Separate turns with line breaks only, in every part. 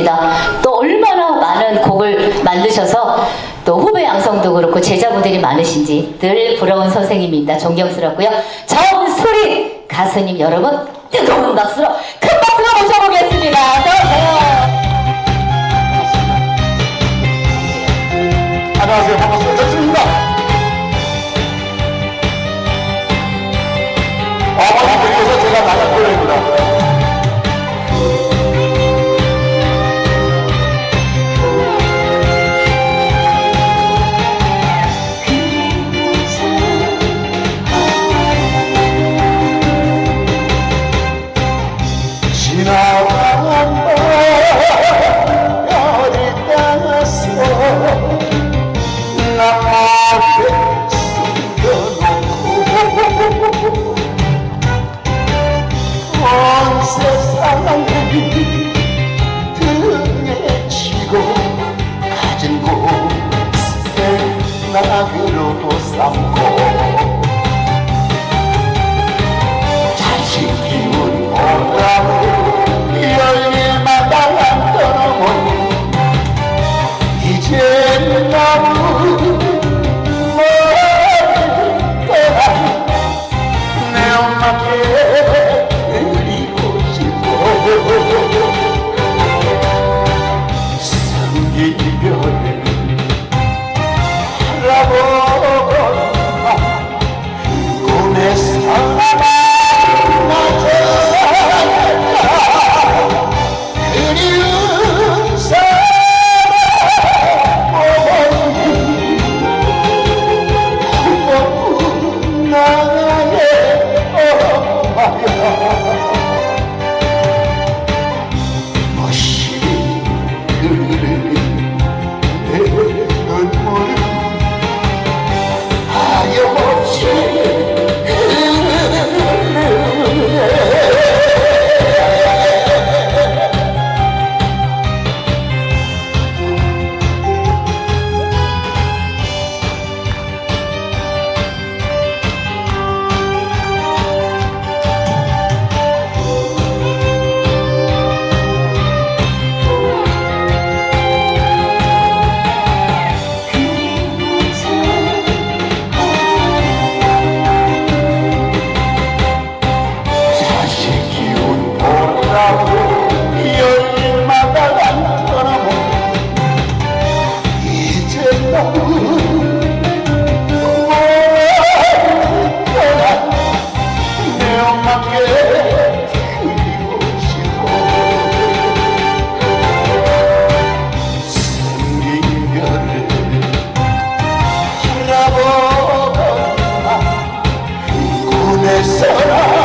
있습니다. 또 얼마나 많은 곡을 만드셔서 또 후배 양성도 그렇고 제자분들이 많으신지 늘 부러운 선생님입니다. 존경스럽고요. 저음 소리 가수님 여러분 뜨거운 박수로 큰 박수로 모셔보겠습니다.
안녕하세요. 반갑습니다. Vamos será.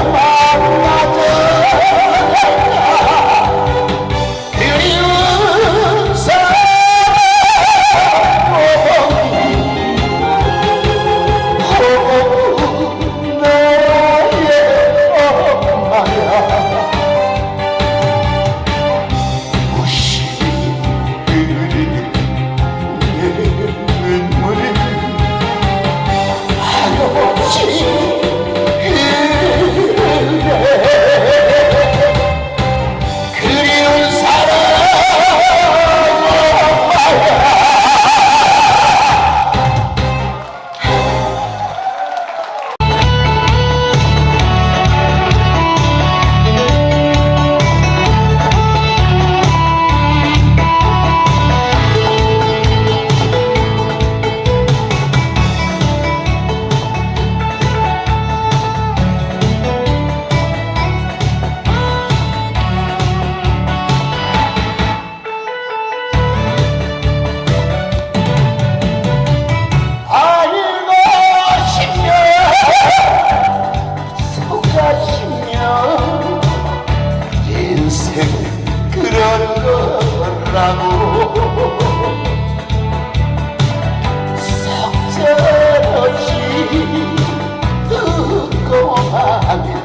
듣고 하면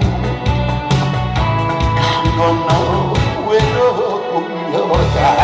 간 건너 외로운 여자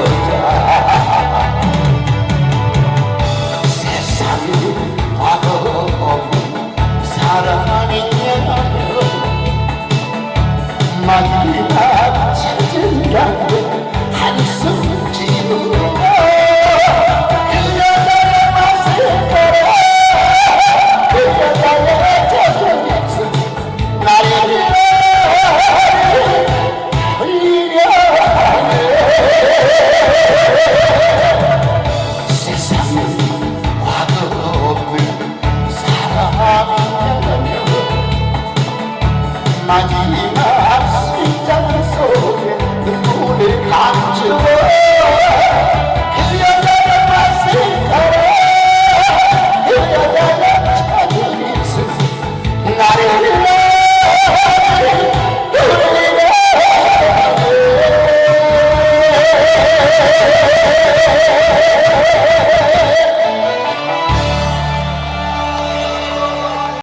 여자 세상에 과거 없는 사랑이냐며 마지막 찾으라고 한숨 Imagine us. 挡着我